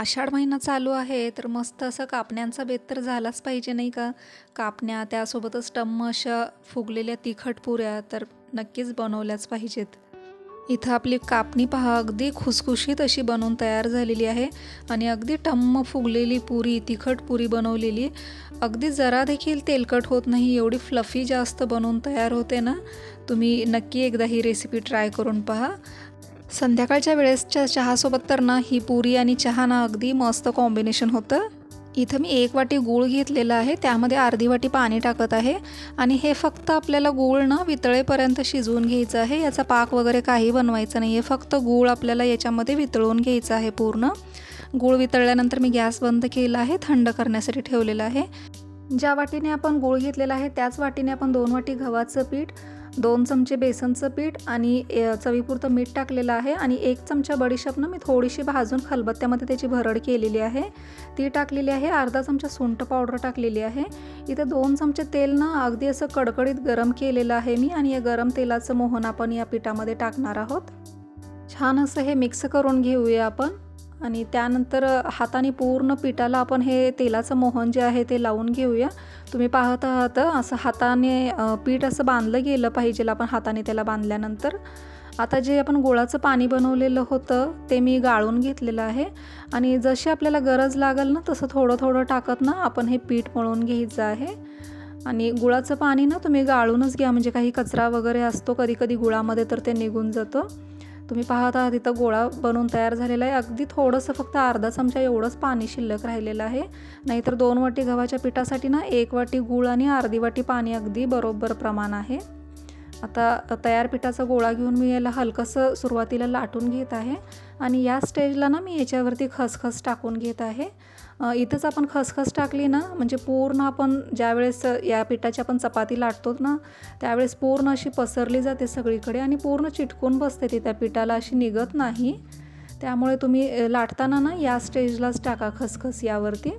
आषाढ महिना चालू आहे तर मस्त असं कापण्यांचा बेत तर झालाच पाहिजे नाही का? कापण्या त्यासोबतच टम्म अशा फुगलेल्या तिखट पुऱ्या तर नक्कीच बनवल्याच पाहिजेत. इथं आपली कापणी पहा अगदी खुसखुशीत अशी बनवून तयार झालेली आहे आणि अगदी टम्म फुगलेली पुरी तिखट पुरी बनवलेली. अगदी जरा देखील तेलकट होत नाही एवढी फ्लफी जास्त बनवून तयार होते ना? तुम्ही नक्की एकदा ही रेसिपी ट्राय करून पहा. संध्याकाळच्या वेळेसच्या चहासोबत तर ना ही पुरी आणि चहा ना अगदी मस्त कॉम्बिनेशन होतं. इथं मी एक वाटी गूळ घेतलेला आहे त्यामध्ये अर्धी वाटी पाणी टाकत आहे आणि हे फक्त आपल्याला गूळ ना वितळेपर्यंत शिजवून घ्यायचं आहे. याचा पाक वगैरे काही बनवायचं नाही आहे फक्त गूळ आपल्याला याच्यामध्ये वितळून घ्यायचं आहे पूर्ण. गूळ वितळल्यानंतर मी गॅस बंद केला आहे थंड करण्यासाठी ठेवलेला आहे. ज्या वाटीने आपण गूळ घेतलेला आहे त्याच वाटीने आपण दोन वाटी गव्हाचं पीठ दोन चमचे बेसनचं पीठ आणि ए, चवीपुरतं मीठ टाकलेलं आहे आणि एक चमचा बडीशेपनं मी थोडीशी भाजून खलबत्त्यामध्ये त्याची भरड केलेली आहे. ती टाकलेली आहे अर्धा चमचा सुंठ पावडर टाकलेली आहे. इथे दोन चमचे तेल ना अगदी असं कडकडीत गरम केलेलं आहे मी आणि या गरम तेलाचं मोहन आपण या पिठामध्ये टाकणार आहोत. छान असं हे मिक्स करून घेऊया आपण. आणि त्यानंतर हाताने पूर्ण पिठाला आपण हे तेलाचं मोहन जे आहे ते लावून घेऊया. तुम्ही पाहत आहात असं हाताने पीठ असं बांधलं गेलं पाहिजे आपण हाताने त्याला बांधल्यानंतर. आता जे आपण गुळाचं पाणी बनवलेलं होतं ते मी गाळून घेतलेलं आहे. आणि जशी आपल्याला गरज लागेल ना तसं थोडं थोडं टाकत ना आपण हे पीठ मळून घ्यायचं आहे. आणि गुळाचं पाणी ना तुम्ही गाळूनच घ्या. म्हणजे काही कचरा वगैरे असतो कधी कधी गुळामध्ये तर ते निघून जातं. तुम्ही पाहत आहात इथं गोळा बनवून तयार झालेला आहे. अगदी थोडंसं फक्त अर्धा चमचा एवढंच पाणी शिल्लक राहिलेलं आहे. नाहीतर दोन वाटी गव्हाच्या पिठासाठी ना एक वाटी गूळ आणि अर्धी वाटी पाणी अगदी बरोबर प्रमाण आहे. आता तयार पिठाचा गोळा घेऊन मी याला हलकंसं सुरुवातीला लाटून घेत आहे. आणि या स्टेजला ना मी याच्यावरती खसखस टाकून घेत आहे. इथंच आपण खसखस टाकली ना म्हणजे पूर्ण आपण ज्यावेळेस या पिठाची आपण चपाती लाटतो ना त्यावेळेस पूर्ण अशी पसरली जाते सगळीकडे आणि पूर्ण चिटकून बसते ती त्या पिठाला अशी निघत नाही. त्यामुळे तुम्ही लाटताना ना या स्टेजलाच टाका खसखस यावरती.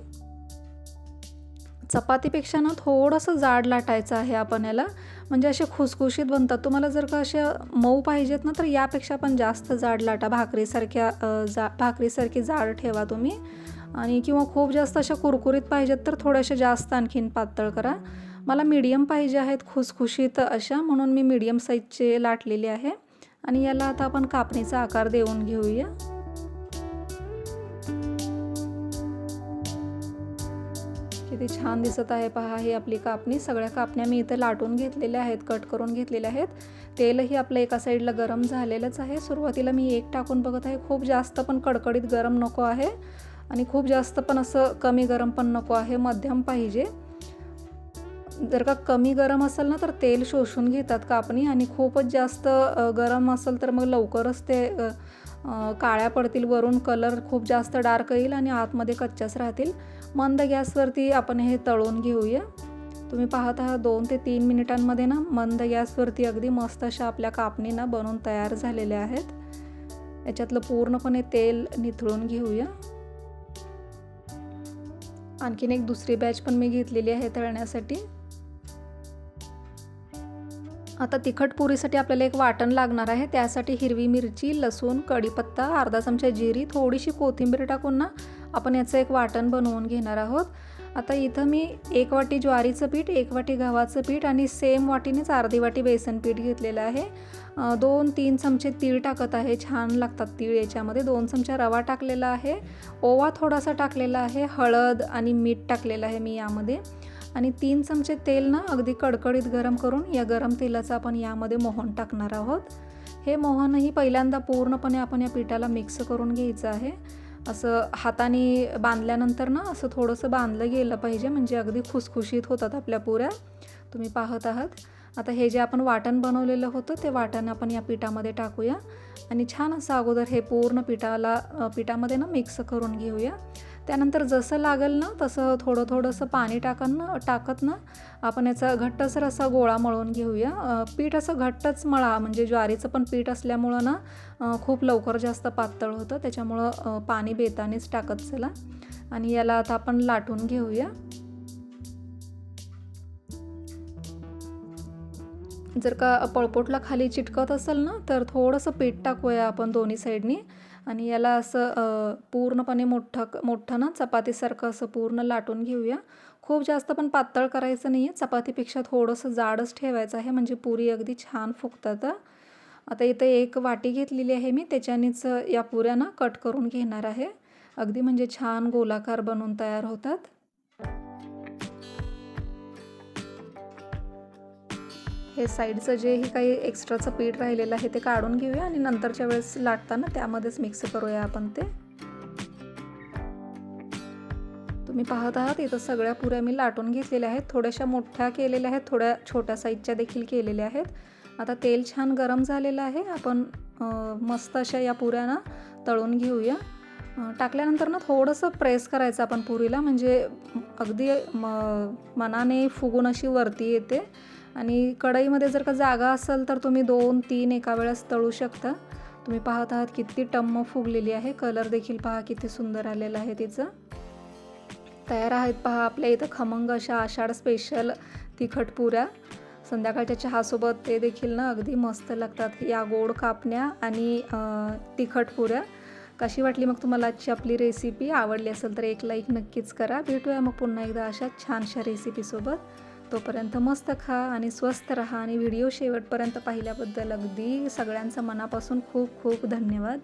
चपातीपेक्षा ना थोडंसं जाड लाटायचं आहे आपण याला म्हणजे असे खुसखुशीत बनतात. तुम्हाला जर का असे मऊ पाहिजेत ना तर यापेक्षा पण जास्त जाड लाटा भाकरीसारख्या जा भाकरीसारखी जाड ठेवा तुम्ही. आणि किंवा खूप जास्त अशा कुरकुरीत पाहिजेत तर थोड्याशा जास्त आणखीन पातळ करा. मला मीडियम पाहिजे आहेत खुसखुशीत अशा म्हणून मी मीडियम साईजचे लाटलेले आहे. आणि याला आता आपण कापणीचा आकार देऊन घेऊया. किती छान दिसत आहे पहा ही आपली कापणी. सगळ्या कापण्या मी इथे लाटून घेतलेल्या आहेत कट करून घेतलेल्या आहेत. तेलही आपलं एका साईडला गरम झालेलंच आहे. सुरुवातीला मी एक टाकून बघत आहे. खूप जास्त पण कडकडीत गरम नको आहे. आणि खूप जास्त पण असं कमी गरम पण नको आहे मध्यम पाहिजे. जर का कमी गरम असेल ना तर तेल शोषून घेतात कापणी आणि खूपच जास्त गरम असेल तर मग लवकरच ते काळ्या पडतील वरून कलर खूप जास्त डार्क येईल आणि आतमध्ये कच्च्याच राहतील. मंद गॅसवरती आपण हे तळून घेऊया. तुम्ही पाहत आहात दोन ते तीन मिनिटांमध्ये ना मंद गॅसवरती अगदी मस्त अशा आपल्या कापणी ना बनवून तयार झालेल्या आहेत. याच्यातलं पूर्णपणे तेल निथळून घेऊया. आणखीन एक दुसरी बॅच पण मी घेतलेली आहे तळण्यासाठी. आता तिखट पुरीसाठी आपल्याला एक वाटण लागणार आहे. त्यासाठी हिरवी मिरची लसूण कढीपत्ता अर्धा चमचा जिरी थोडीशी कोथिंबीर टाकून ना आपण याचं एक वाटण बनवून घेणार आहोत. आता इथं मी एक वाटी ज्वारीचं पीठ एक वाटी गव्हाचं पीठ आणि सेम वाटीनेच अर्धी वाटी बेसन पीठ घेतलेलं आहे. दोन तीन चमचे तीळ टाकत आहे. छान लागतात तीळ याच्यामध्ये. दोन चमचा रवा टाकलेला आहे. ओवा थोडासा टाकलेला आहे. हळद आणि मीठ टाकलेलं आहे मी यामध्ये. आणि तीन चमचे तेल ना अगदी कडकडीत गरम करून या गरम तेलाचं आपण यामध्ये मोहन टाकणार आहोत. हे मोहनही पहिल्यांदा पूर्णपणे आपण या पिठाला मिक्स करून घ्यायचं आहे. असं हाताने बांधल्यानंतर ना असं थोडंसं बांधलं गेलं पाहिजे म्हणजे अगदी खुसखुशीत होतात आपल्या पुऱ्या. तुम्ही पाहत आहात. आता हे जे आपण वाटण बनवलेलं होतं ते वाटण आपण या पिठामध्ये टाकूया. आणि छान असं अगोदर हे पूर्ण पिठाला पिठामध्ये ना मिक्स करून घेऊया. त्यानंतर जसं लागेल ना तसं थोडं थोडंसं पाणी टाकन ना टाकत ना आपण याचा घट्टसर असा गोळा मळून घेऊया. पीठ असं घट्टच मळा म्हणजे ज्वारीचं पण पीठ असल्यामुळं ना खूप लवकर जास्त पातळ होतं. त्याच्यामुळं पाणी बेतानेच टाकत चला. आणि याला आता आपण लाटून घेऊया. जर का पळपोटला खाली चिटकत असेल ना तर थोडंसं पीठ टाकूया आपण दोन्ही साईडनी. आणि याला असं पूर्णपणे मोठं मोठं ना चपातीसारखं असं पूर्ण लाटून घेऊया. खूप जास्त पण पातळ करायचं नाही आहे चपातीपेक्षा थोडंसं जाडच ठेवायचं आहे म्हणजे पुरी अगदी छान फुगतात. आता इथे एक वाटी घेतलेली आहे मी त्याच्यानेच या पुऱ्या ना कट करून घेणार आहे. अगदी म्हणजे छान गोलाकार बनवून तयार होतात. हे साईडचं जे ही काही एक्स्ट्राचं पीठ राहिलेलं आहे ते काढून घेऊया आणि नंतरच्या वेळेस लाटताना त्यामध्येच मिक्स करूया आपण ते. तुम्ही पाहत आहात इथं सगळ्या पुऱ्या मी लाटून घेतलेल्या आहेत. थोड्याशा मोठ्या केलेल्या आहेत थोड्या छोट्या साईजच्या देखील केलेल्या आहेत. आता तेल छान गरम झालेलं आहे. आपण मस्त अशा या पुऱ्यानं तळून घेऊया. टाकल्यानंतर ना थोडंसं प्रेस करायचं आपण पुरीला. म्हणजे अगदी म मनाने फुगून अशी वरती येते. आणि कढईमध्ये जर का जागा असेल तर तुम्ही दोन तीन एका वेळेस तळू शकता. तुम्ही पाहत आहात किती टम्म फुगलेली आहे. कलर देखील पहा किती सुंदर आलेला आहे तिचं. तयार आहेत पहा आपल्या इथं खमंग अशा आषाढ स्पेशल तिखट पुऱ्या. संध्याकाळच्या चहासोबत ते देखील ना अगदी मस्त लागतात. या गोड कापण्या आणि तिखट पुऱ्या. कशी वाटली मग तुम्हाला आजची आपली रेसिपी आवडली असेल तर एक लाईक नक्कीच करा. भेटूया मग पुन्हा एकदा अशा छानशा रेसिपीसोबत तोपर्यंत मस्त खा आणि स्वस्त राहा आणि व्हिडिओ शेवटपर्यंत पाहिल्याबद्दल अगदी सगळ्यांचं मनापासून खूप खूप धन्यवाद.